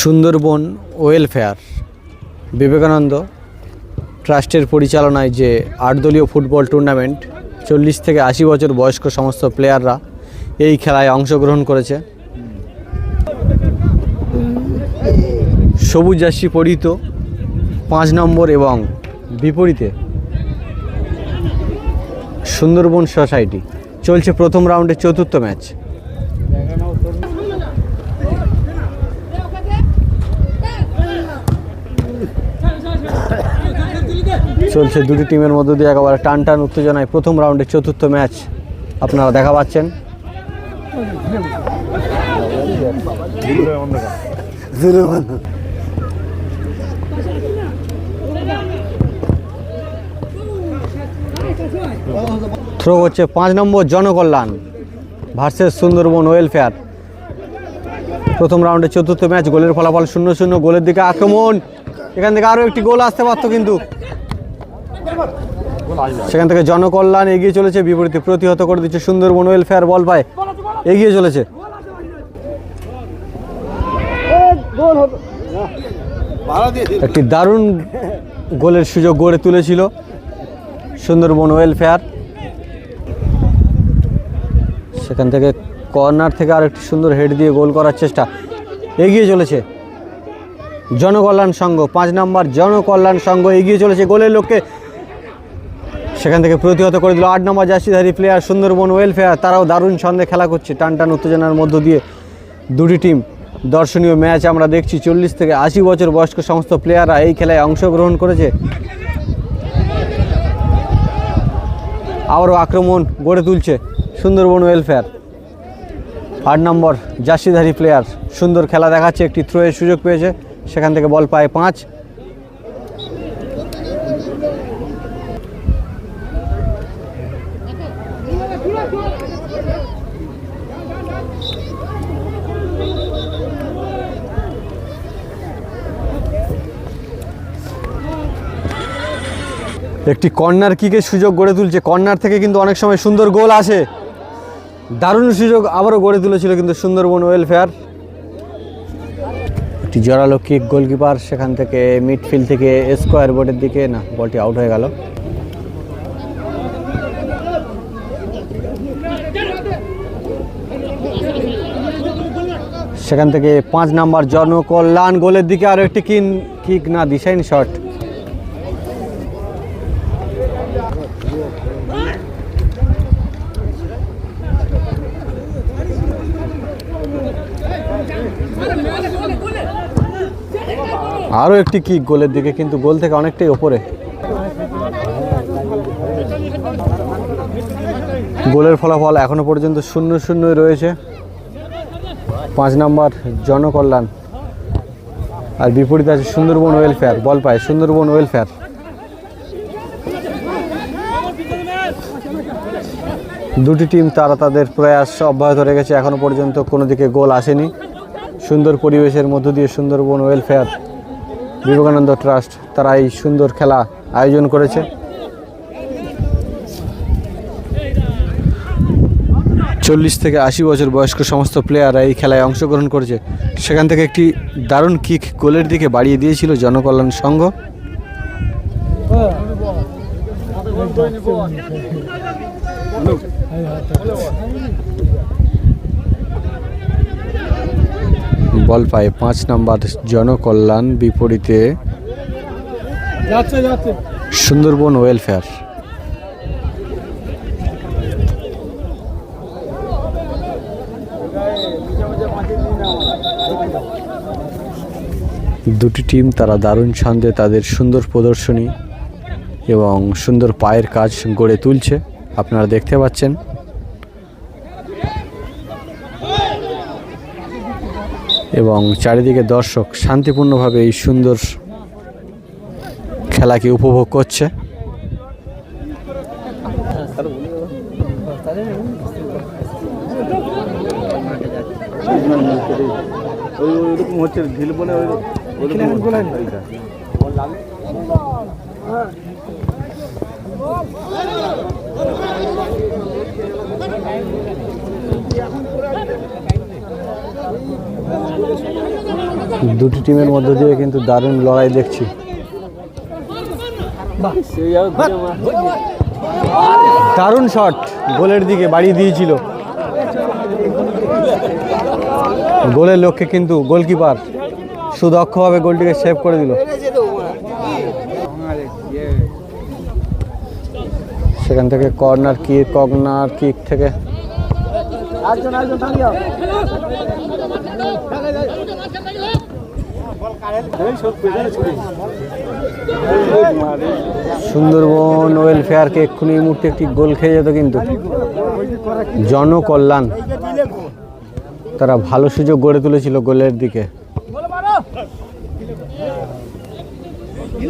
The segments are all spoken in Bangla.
সুন্দরবন ওয়েলফেয়ার। বিবেকানন্দ ট্রাস্টের পরিচালনায় যে আটদলীয় ফুটবল টুর্নামেন্ট, চল্লিশ থেকে আশি বছর বয়স্ক সমস্ত প্লেয়াররা এই খেলায় অংশগ্রহণ করেছে। সবুজ জার্সি পরিহিত পাঁচ নম্বর এবং বিপরীতে সুন্দরবন সোসাইটি। চলছে প্রথম রাউন্ডের চতুর্থ ম্যাচ। চলছে দুটি টিমের মধ্যে দিয়ে একেবারে টান টান উত্তেজনায় প্রথম রাউন্ডের চতুর্থ ম্যাচ আপনারা দেখা পাচ্ছেন। থ্রো হচ্ছে পাঁচ নম্বর জনকল্যাণ ভার্সেস সুন্দরবন ওয়েলফেয়ার। প্রথম রাউন্ডে চতুর্থ ম্যাচ গোলের ফলাফল শূন্য শূন্য, গোলের দিকে আক্রমণ। এখান থেকে আরও একটি গোল আসতে পারতো কিন্তু। সেখান থেকে জনকল্যাণ এগিয়ে চলেছে, বিপরীতে প্রতিহত করে দিচ্ছে সুন্দরবন ওয়েলফেয়ার বল পায়। এগিয়ে চলেছে। একটি দারুণ গোলের সুযোগ গড়ে তুলেছিল সুন্দরবন ওয়েলফেয়ার সেখান থেকে কর্নার থেকে আর একটি সুন্দর হেড দিয়ে গোল করার চেষ্টা। এগিয়ে চলেছে জনকল্যাণ সংঘ, পাঁচ নম্বর জনকল্যাণ সংঘ এগিয়ে চলেছে গোলের লক্ষ্যে। সেখান থেকে প্রতিহত করে দিল। আট নম্বর জার্সিধারী প্লেয়ার সুন্দরবন ওয়েলফেয়ার তারাও দারুণ ছন্দে খেলা করছে। টান টান উত্তেজনার মধ্য দিয়ে দুটি টিম দর্শনীয় ম্যাচ আমরা দেখছি। চল্লিশ থেকে আশি বছর বয়স্ক সমস্ত প্লেয়াররা এই খেলায় অংশগ্রহণ করেছে। আবারও আক্রমণ গড়ে তুলছে সুন্দরবন ওয়েলফেয়ার আট নম্বর জার্সিধারী প্লেয়ার সুন্দর খেলা দেখাচ্ছে। একটি থ্রোয়ের সুযোগ পেয়েছে। সেখান থেকে বল পায় পাঁচ। একটি কর্নার কিকের সুযোগ গড়ে তুলছে। কর্নার থেকে কিন্তু অনেক সময় সুন্দর গোল আসে। দারুণ সুযোগ আবারও গড়ে তুলেছিল কিন্তু সুন্দরবন ওয়েলফেয়ার একটি জোরালো কিক গোলকিপার সেখান থেকে মিডফিল্ড থেকে স্কোয়ার বোর্ডের দিকে, না, বলটি আউট হয়ে গেল। সেখান থেকে পাঁচ নাম্বার জনকল্যাণ গোলের দিকে আরও একটি কিন কিক না, দিশাইন শট আরও একটি কিক গোলের দিকে, কিন্তু গোল থেকে অনেকটাই ওপরে। গোলের ফলাফল এখনও পর্যন্ত শূন্য শূন্যই রয়েছে। পাঁচ নম্বর জনকল্যাণ। আর বিপরীতে আছে সুন্দরবন ওয়েলফেয়ার, বল পায় সুন্দরবন ওয়েলফেয়ার। দুটি টিম তারা তাদের প্রয়াস অব্যাহত রেখেছে, এখনও পর্যন্ত কোনো দিকে গোল আসেনি। সুন্দর পরিবেশের মধ্য দিয়ে সুন্দরবন ওয়েলফেয়ার বিবেকানন্দ ট্রাস্ট তারা এই সুন্দর খেলা আয়োজন করেছে। চল্লিশ থেকে আশি বছর বয়স্ক সমস্ত প্লেয়াররা এই খেলায় অংশগ্রহণ করেছে। সেখান থেকে একটি দারুণ কিক গোলের দিকে বাড়িয়ে দিয়েছিল জনকল্যাণ সংঘ। বল পায়। পাঁচ নাম্বার জনকল্যাণ বিপরীতে সুন্দরবন ওয়েলফেয়ার। দুটি টিম তারা দারুণ ছন্দে তাদের সুন্দর প্রদর্শনী এবং সুন্দর পায়ের কাজ গড়ে তুলছে। আপনারা দেখতে পাচ্ছেন। এবং চারিদিকে দর্শক শান্তিপূর্ণভাবে এই সুন্দর খেলাকে উপভোগ করছে। হচ্ছে ঢিল বলে দুটি টিমের মধ্য দিয়ে কিন্তু দারুণ লড়াই দেখছি। দারুণ শট, গোলের দিকে বাড়িয়ে দিয়েছিল। গোলের লক্ষ্যে কিন্তু গোলকিপার সুদক্ষভাবে গোলটিকে সেভ করে দিল। সেখান থেকে কর্নার কিক কর্নার কিক থেকে সুন্দরবন ওয়েলফেয়ারকে এক্ষুনি এই মুহূর্তে একটি গোল খেয়ে যেত কিন্তু জনকল্যাণ। তারা ভালো সুযোগ গড়ে তুলেছিল গোলের দিকে।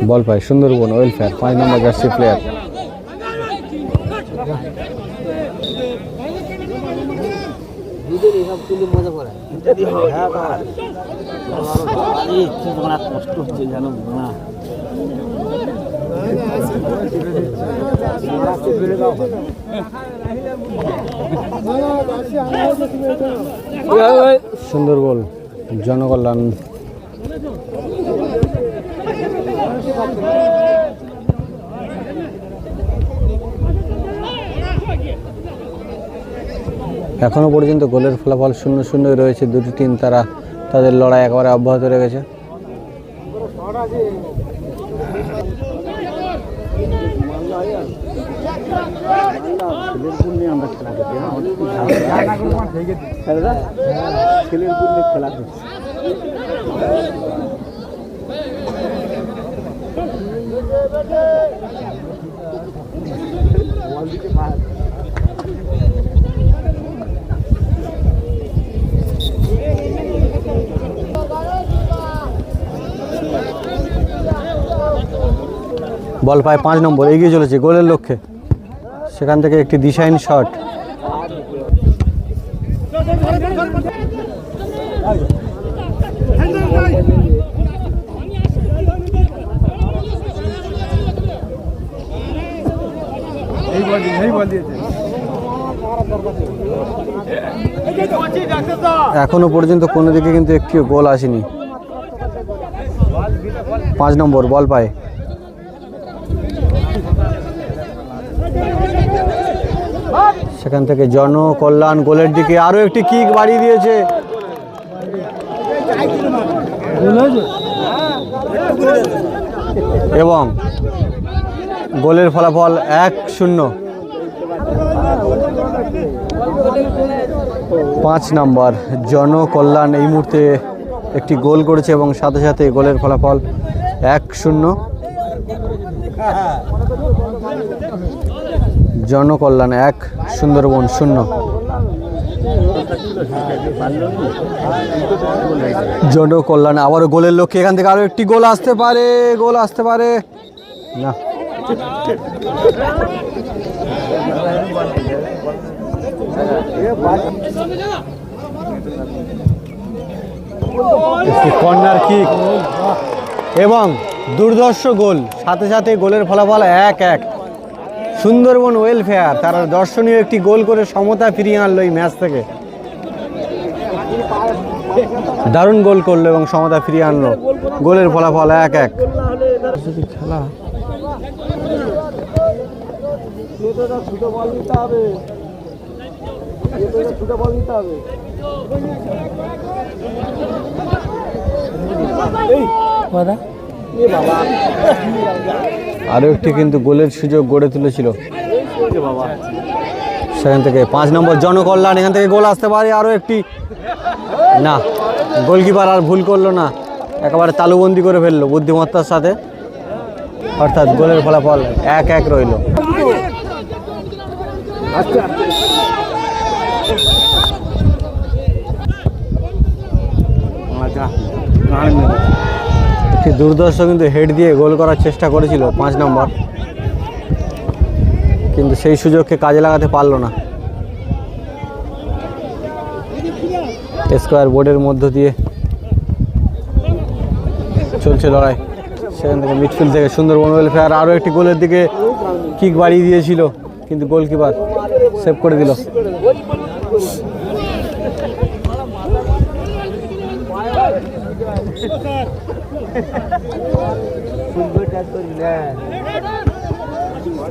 বল পায় সুন্দরবন ওয়েলফেয়ার, পাঁচ নম্বর জার্সি প্লেয়ার। সুন্দর গোল জনকল্যাণ। এখনও পর্যন্ত গোলের ফলাফল শূন্য শূন্য রয়েছে দুটি টিম তারা। তাদের লড়াই একেবারে অব্যাহত রেখেছে। খেলা বল পায় পাঁচ নম্বর, এগিয়ে চলেছে গোলের লক্ষ্যে। সেখান থেকে একটি দিশাহীন শট। এখনও পর্যন্ত কোনো দিকে কিন্তু একটিও গোল আসেনি। পাঁচ নম্বর, বল পায়। সেখান থেকে জনকল্যাণ গোলের দিকে আরও একটি কিক বাড়িয়ে দিয়েছে। এবং গোলের ফলাফল এক শূন্য। পাঁচ নাম্বার জনকল্যাণ এই মুহূর্তে একটি গোল করেছে এবং সাথে সাথে গোলের ফলাফল এক শূন্য। জনকল্যাণ এক, সুন্দরবন শূন্য। জনকল্যাণ আবারও গোলের লক্ষ্যে, এখান থেকে আরও একটি গোল আসতে পারে, গোল আসতে পারে। না। কর্নার কিক এবং দুর্ধর্ষ গোল, সাথে সাথে গোলের ফলাফল এক এক। সুন্দরবন ওয়েলফেয়ার তারা দর্শনীয় একটি গোল করে সমতা ফিরিয়ে আনলো এই ম্যাচ থেকে। দারুণ গোল করল এবং সমতা ফিরিয়ে আনলো। গোলের ফলাফল এক এক। খেলা ছোট আরও একটি কিন্তু গোলের সুযোগ গড়ে তুলেছিল। সেখান থেকে পাঁচ নম্বর জনকল্যাণ এখান থেকে গোল আসতে পারে আরও একটি। না গোলকিপার আর ভুল করল না। একেবারে তালুবন্দি করে ফেলল বুদ্ধিমত্তার সাথে। অর্থাৎ গোলের ফলাফল এক এক রইল। আচ্ছা। একটি দুর্দর্শ কিন্তু হেড দিয়ে গোল করার চেষ্টা করেছিল পাঁচ নম্বর। কিন্তু সেই সুযোগকে কাজে লাগাতে পারল না। স্কোয়ার বোর্ডের মধ্য দিয়ে চলছে লড়াই। সেখান থেকে মিডফিল্ড থেকে সুন্দর সুন্দরবন ফেয়ার আরও একটি গোলের দিকে কিক বাড়িয়ে দিয়েছিল, কিন্তু গোলকিপার সেভ করে দিল।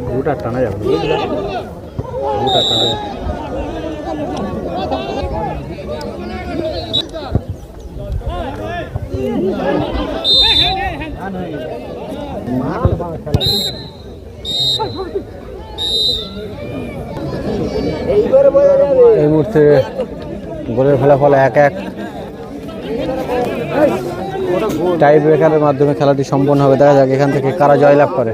গোটা টানা যাবে বুঝলা টানা যাবে এই মুহূর্তে গোলের ফলাফল এক এক। টাই ব্রেকারের মাধ্যমে খেলাটি সম্পন্ন হবে। দেখা যাক এখান থেকে কারা জয়লাভ করে।